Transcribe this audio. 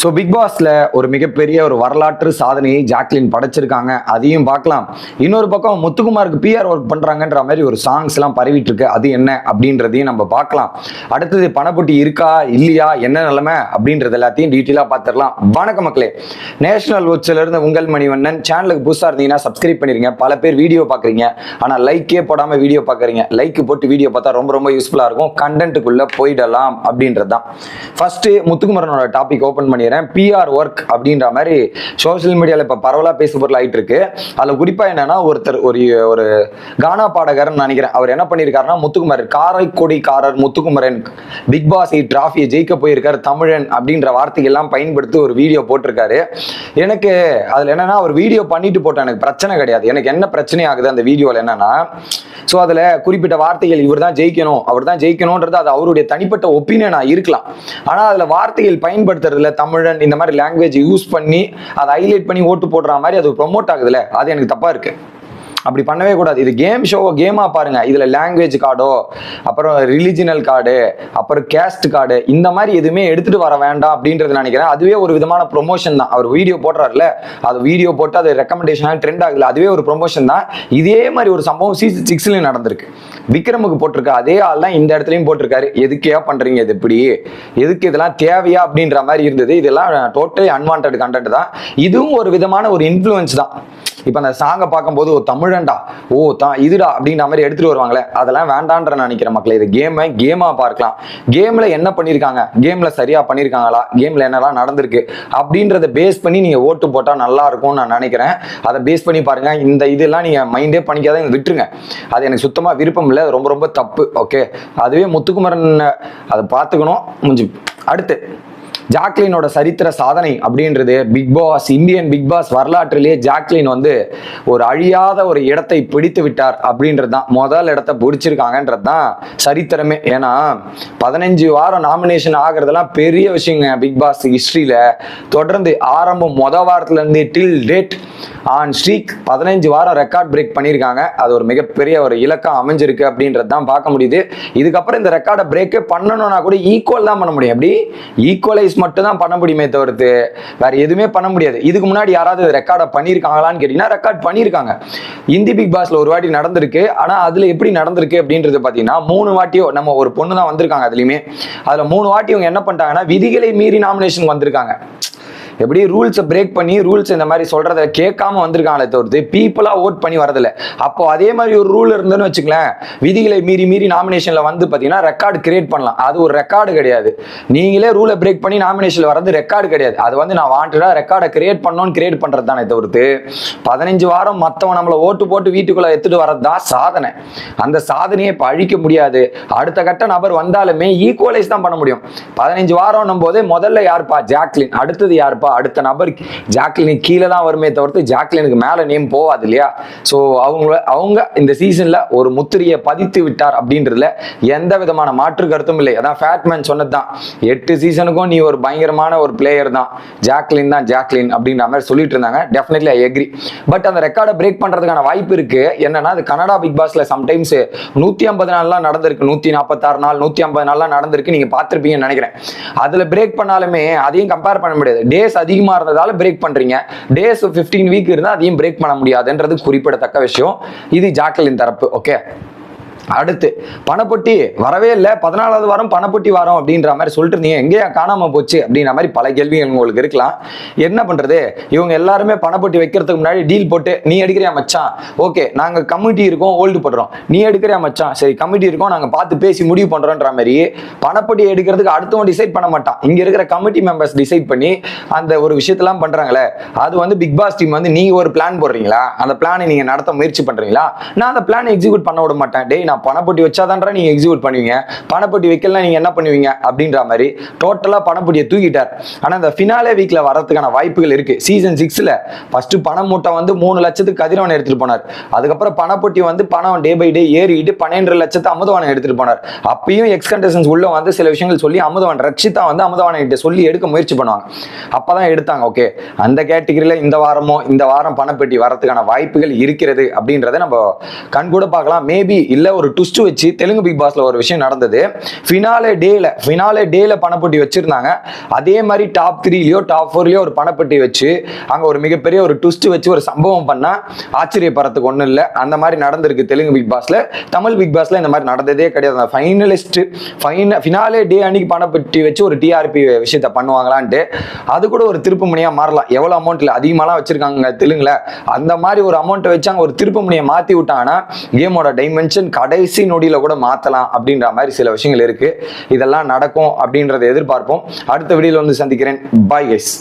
So big பாஸ்ல ஒரு மிகப்பெரிய ஒரு வரலாற்று சாதனையை ஜாக்லின் படைச்சிருக்காங்க. அதையும் பார்க்கலாம். இன்னொரு பக்கம் முத்துக்குமாருக்கு பிஆர் ஒர்க் பண்றாங்கன்ற மாதிரி ஒரு சாங்ஸ் எல்லாம் பரவிட்டு இருக்கு அது என்ன அப்படின்றதையும் நம்ம பார்க்கலாம். அடுத்தது பணப்பட்டி இருக்கா இல்லையா என்ன நிலைமை அப்படின்றது எல்லாத்தையும் டீட்டெயிலாக பார்த்துடலாம். வணக்க மக்களே. நேஷனல் வாட்ச்ல இருந்து உங்கள் மணிவண்ணன். சேனலுக்கு புதுசாக இருந்தீங்கன்னா சப்ஸ்கிரைப் பண்ணிருங்க. பல பேர் வீடியோ பார்க்குறீங்க. ஆனால் லைக்கே போடாமல் வீடியோ பார்க்குறீங்க. லைக் போட்டு வீடியோ பார்த்தா ரொம்ப ரொம்ப யூஸ்ஃபுல்லாக இருக்கும். கண்டென்ட்டுக்குள்ளே போயிடலாம் அப்படின்றது தான் ஃபர்ஸ்ட் முத்துக்குமரனோட டாபிக் ஓப்பன் பண்ணி பண்ணிடுறேன். பிஆர் ஒர்க் அப்படின்ற மாதிரி சோஷியல் மீடியாவில் இப்போ பரவலாக பேசு பொருள் ஆகிட்டு இருக்கு. அதில் குறிப்பாக என்னன்னா ஒருத்தர் ஒரு ஒரு கானா பாடகர்னு நினைக்கிறேன். அவர் என்ன பண்ணியிருக்காருன்னா முத்துக்குமரன் காரைக்கொடிக்காரர் முத்துக்குமரன் பிக் பாஸ் டிராஃபியை ஜெயிக்க போயிருக்கார் தமிழன் அப்படின்ற வார்த்தைகள்லாம் பயன்படுத்தி ஒரு வீடியோ போட்டிருக்காரு. எனக்கு அதில் என்னன்னா ஒரு வீடியோ பண்ணிட்டு போட்டேன் எனக்கு பிரச்சனை கிடையாது. எனக்கு என்ன பிரச்சனை ஆகுது அந்த வீடியோவில் என்னன்னா ஸோ அதில் குறிப்பிட்ட வார்த்தைகள் இவர் தான் ஜெயிக்கணும் அவர் தான் ஜெயிக்கணும்ன்றது அது அவருடைய தனிப்பட்ட ஒப்பீனியனாக இருக்கலாம். ஆனால் அதில் வார்த்தைகள் பயன்படுத்துறதுல தமிழன் இந்த மாதிரி லாங்குவேஜ் யூஸ் பண்ணி அதை ஹைலைட் பண்ணி ஓட்டு போடுற மாதிரி அது ப்ரொமோட் ஆகுதுல்ல? அது எனக்கு தப்பாக இருக்கு. அப்படி பண்ணவே கூடாது. இது கேம் ஷோவை கேமாக பாருங்க. இதில் லாங்குவேஜ் கார்டோ அப்புறம் ரிலிஜினல் கார்டு அப்புறம் கேஸ்ட் கார்டு இந்த மாதிரி எதுவுமே எடுத்துட்டு வர வேண்டாம் அப்படின்றது நினைக்கிறேன். அதுவே ஒரு விதமான ப்ரொமோஷன் தான். அவர் வீடியோ போடுறாருல அது வீடியோ போட்டு அது ரெக்கமெண்டேஷனாக ட்ரெண்ட் ஆகுது அதுவே ஒரு ப்ரொமோஷன் தான். இதே மாதிரி ஒரு சம்பவம் சீசன் சிக்ஸ்லையும் நடந்திருக்கு. விக்ரமுக்கு போட்டிருக்க அதே ஆள் தான் இந்த இடத்துலையும் போட்டிருக்காரு. எதுக்கே பண்ணுறீங்க இது இப்படி? எதுக்கு இதெல்லாம் தேவையா அப்படின்ற மாதிரி இருந்தது. இதெல்லாம் டோட்டலி அன்வான்ட் கண்டென்ட் தான். இதுவும் ஒரு விதமான ஒரு இன்ஃப்ளூயன்ஸ் தான். இப்போ அந்த சாங்கை பார்க்கும்போது ஓ தமிழன்டா. ஓ தான் இதுடா அப்படின்ற மாதிரி எடுத்துட்டு வருவாங்களே. அதெல்லாம் வேண்டான்ற நினைக்கிற நினைக்கிறேன் இது கேமை கேமா பார்க்கலாம். கேம்ல என்ன பண்ணியிருக்காங்க கேம்ல சரியா பண்ணியிருக்காங்களா கேம்ல என்னெல்லாம் நடந்திருக்கு? அப்படின்றத பேஸ் பண்ணி நீங்க ஓட்டு போட்டால் நல்லா இருக்கும்னு நான் நினைக்கிறேன். அதை பேஸ் பண்ணி பாருங்க. இந்த இதெல்லாம் நீங்க மைண்டே பண்ணிக்காத விட்டுருங்க. அது எனக்கு சுத்தமாக விருப்பம் இல்லை. ரொம்ப ரொம்ப தப்பு. ஓகே அதுவே முத்துக்குமரன் அதை பார்த்துக்கணும். முடிஞ்சு. அடுத்து. ஜாக்லினோட சரித்திர சாதனை அப்படின்றது Bigg Boss Indian Bigg Boss வரலாற்றிலேயே ஜாக்லின் வந்து ஒரு அழியாத ஒரு இடத்தை பிடித்து விட்டார் அப்படின்றது தான். முதல் இடத்த பிடிச்சிருக்காங்கன்றது தான் சரித்திரமே. ஏன்னா பதினஞ்சு வாரம் நாமினேஷன் ஆகிறதெல்லாம் பெரிய விஷயங்க பிக் பாஸ் ஹிஸ்டரியில தொடர்ந்து ஆரம்பம் மொதல் வாரத்துலேருந்து டில் டேட் ஆன் ஸ்ட்ரீக் பதினஞ்சு வாரம் ரெக்கார்ட் பிரேக் பண்ணியிருக்காங்க. அது ஒரு மிகப்பெரிய ஒரு இலக்கம் அமைஞ்சிருக்கு அப்படின்றது தான் பார்க்க முடியுது. இதுக்கப்புறம் இந்த ரெக்கார்டை பிரேக்கே பண்ணணும்னா கூட ஈக்குவல் தான் பண்ண முடியும். அப்படி ஈக்குவலைஸ் மட்டும் தான் பண்ண முடியுமே தவிர்த்து வேற எதுவுமே பண்ண முடியாது. இதுக்கு முன்னாடி யாராவது ரெக்கார்டை பண்ணியிருக்காங்களான்னு கேட்டிங்கன்னா ரெக்கார்ட் பண்ணியிருக்காங்க. இந்தி பிக் பாஸ்ல ஒரு வாட்டி நடந்திருக்கு. ஆனால் அதில் எப்படி நடந்திருக்கு அப்படின்றது பார்த்தீங்கன்னா மூணு வாட்டியோ நம்ம ஒரு பொண்ணு தான் வந்திருக்காங்க அதுலேயுமே. அதில் மூணு வாட்டி இவங்க என்ன பண்ணிட்டாங்கன்னா விதிகளை மீறி நாமினேஷன் வந்திருக்காங்க. எப்படி ரூல்ஸை பிரேக் பண்ணி ரூல்ஸ் இந்த மாதிரி சொல்றத கேட்காம வந்திருக்காங்களே தவிர்த்து பீப்புளா ஓட் பண்ணி வரதில்ல அப்போ அதே மாதிரி ஒரு ரூல் இருந்ததுன்னு வச்சுக்கலாம் விதிகளை மீறி மீறி நாமினேஷன்ல வந்து பார்த்தீங்கன்னா ரெக்கார்டு கிரியேட் பண்ணலாம். அது ஒரு ரெக்கார்டு கிடையாது. நீங்களே ரூலை பிரேக் பண்ணி நாமினேஷன்ல வரது ரெக்கார்டு கிடையாது. அது வந்து நான் வாண்டடா ரெக்கார்டை கிரியேட் பண்ணணும்னு கிரியேட் பண்றது தானே தவிர்த்து பதினஞ்சு வாரம் மற்றவன் நம்மளை ஓட்டு போட்டு வீட்டுக்குள்ள எடுத்துட்டு வரது தான் சாதனை. அந்த சாதனையை இப்போ அழிக்க முடியாது. அடுத்த கட்ட நபர் வந்தாலுமே ஈக்குவலைஸ் தான் பண்ண முடியும். பதினஞ்சு வாரம் போதே முதல்ல யாருப்பா? ஜாக்லின். அடுத்தது யாருப்பா? அடுத்த நபர் ஜாக்லின் கீழே தான் வருமே தவிர்த்து ஜாக்லினுக்கு மேலே நேம் போகாது இல்லையா? ஸோ அவங்க அவங்க இந்த சீசன்ல ஒரு முத்திரையை பதித்து விட்டார் அப்படின்றதுல எந்த விதமான மாற்று கருத்தும் இல்லை. அதான் ஃபேட்மேன் சொன்னது தான் எட்டு சீசனுக்கும் நீ ஒரு பயங்கரமான ஒரு பிளேயர் தான். ஜாக்லின் தான் ஜாக்லின் அப்படின்ற மாதிரி சொல்லிட்டு இருந்தாங்க. டெஃபினெட்லி ஐ எக்ரி பட் அந்த ரெக்கார்டை பிரேக் பண்றதுக்கான வாய்ப்பு இருக்கு. என்னன்னா அது கனடா பிக் பாஸ்ல சம்டைம்ஸ் நூத்தி ஐம்பது நாள்லாம் நடந்திருக்கு. நூத்தி நாற்பத்தாறு நாள் நூத்தி ஐம்பது நாள்லாம் நடந்திருக்கு. நீங்க பார்த்துருப்பீங்கன்னு நினைக்கிறேன். அதுல பிரேக் பண்ணாலுமே அதையும் கம்பேர் பண்ண முடியாது. டேஸ் அதிகமா இருந்ததால பிரேக் பண்றீங்க. டேஸ் ஃபிஃப்டீன் வீக் இருந்தா அதையும் பிரேக் பண்ண முடியாதுன்றது குறிப்பிடத்தக்க விஷயம். இது ஜாக்லின் தரப்பு ஓகே அடுத்து பணப்பொட்டி வரவே இல்லை. பதினாலாவது வாரம் பணப்பொட்டி வாரம் அப்படின்ற மாதிரி சொல்லிட்டு இருந்தீங்க. எங்கேயா காணாமல் போச்சு அப்படின்ற மாதிரி பல கேள்விகள் உங்களுக்கு இருக்கலாம். என்ன பண்ணுறது இவங்க எல்லாருமே பணப்பொட்டி வைக்கிறதுக்கு முன்னாடி டீல் போட்டு நீ எடுக்கிறியா மச்சான்? ஓகே நாங்கள் கமிட்டி இருக்கோம் ஓல்டு போடுறோம் நீ எடுக்கிறியா மச்சான்? சரி கமிட்டி இருக்கோம் நாங்கள் பார்த்து பேசி முடிவு பண்ணுறோன்ற மாதிரி. பணப்பொட்டி எடுக்கிறதுக்கு அடுத்தவன் டிசைட் பண்ண மாட்டான். இங்கே இருக்கிற கமிட்டி மெம்பர்ஸ் டிசைட் பண்ணி அந்த ஒரு விஷயத்தெல்லாம் பண்ணுறாங்களே அது வந்து பிக் பாஸ் டீம் வந்து நீங்கள் ஒரு பிளான் போடுறீங்களா? அந்த பிளானை நீங்கள் நடத்த முயற்சி பண்ணுறீங்களா நான் அந்த பிளானை எக்ஸிக்யூட் பண்ண விட மாட்டேன். டேய் நான் பணப்பொட்டி வச்சாதான்றா நீங்க எக்ஸிக்யூட் பண்ணுவீங்க. பணப்பட்டி வைக்கலாம் நீங்க என்ன பண்ணுவீங்க? அப்படின்ற மாதிரி டோட்டலா பணப்பட்டியை தூக்கிட்டார். ஆனா இந்த ஃபினாலே வீக்ல வரதுக்கான வாய்ப்புகள் இருக்கு. சீசன் சிக்ஸ்ல ஃபர்ஸ்ட் பணம் மூட்டை வந்து மூணு லட்சத்துக்கு கதிரவன் எடுத்துட்டு போனார். அதுக்கப்புறம் பணப்பட்டி வந்து பணம் டே பை டே ஏறிட்டு பன்னெண்டு லட்சத்தை அமுதவானம் எடுத்துட்டு போனார். அப்பயும் எக்ஸ் உள்ள வந்து சில விஷயங்கள் சொல்லி அமுதவான் ரட்சிதா வந்து அமுதவான கிட்ட சொல்லி எடுக்க முயற்சி பண்ணுவாங்க. அப்பதான் எடுத்தாங்க ஓகே அந்த கேட்டகரியில இந்த வாரமோ இந்த வாரம் பணப்பெட்டி வரதுக்கான வாய்ப்புகள் இருக்கிறது அப்படின்றத நம்ம கண் கூட பார்க்கலாம். மேபி இல்ல ஒரு ஒரு ட்விஸ்ட் வச்சு தெலுங்கு பிக் பாஸ்ல ஒரு விஷயம் நடந்தது. ஃபினாலே டேல ஃபினாலே டேல பணப்பட்டி வச்சிருந்தாங்க. அதே மாதிரி டாப் த்ரீலயோ டாப் ஃபோர்லயோ ஒரு பணப்பட்டி வச்சு அங்க ஒரு மிகப்பெரிய ஒரு ட்விஸ்ட் வச்சு ஒரு சம்பவம் பண்ணா ஆச்சரியப்படுறதுக்கு ஒண்ணும் இல்லை. அந்த மாதிரி நடந்திருக்கு தெலுங்கு பிக் பாஸ்ல தமிழ் பிக் பாஸ்ல இந்த மாதிரி நடந்ததே கிடையாது. அந்த ஃபைனலிஸ்ட் ஃபைன ஃபினாலே டே அன்னைக்கு பணப்பட்டி வச்சு ஒரு டிஆர்பி விஷயத்த பண்ணுவாங்களான்ட்டு அது கூட ஒரு திருப்பு முனையா மாறலாம். எவ்வளவு அமௌண்ட்ல அதிகமாலாம் வச்சிருக்காங்க தெலுங்குல. அந்த மாதிரி ஒரு அமௌண்ட்டை வச்சு அங்க ஒரு திருப்பு முனையை மாத்தி விட்டாங்கன்னா கேமோட டைமென்ஷன் கடைசி நொடியில கூட மாத்தலாம் அப்படின்ற மாதிரி சில விஷயங்கள் இருக்கு. இதெல்லாம் நடக்கும் அப்படின்றத எதிர்பார்ப்போம். அடுத்த வீடியோல வந்து சந்திக்கிறேன். Bye guys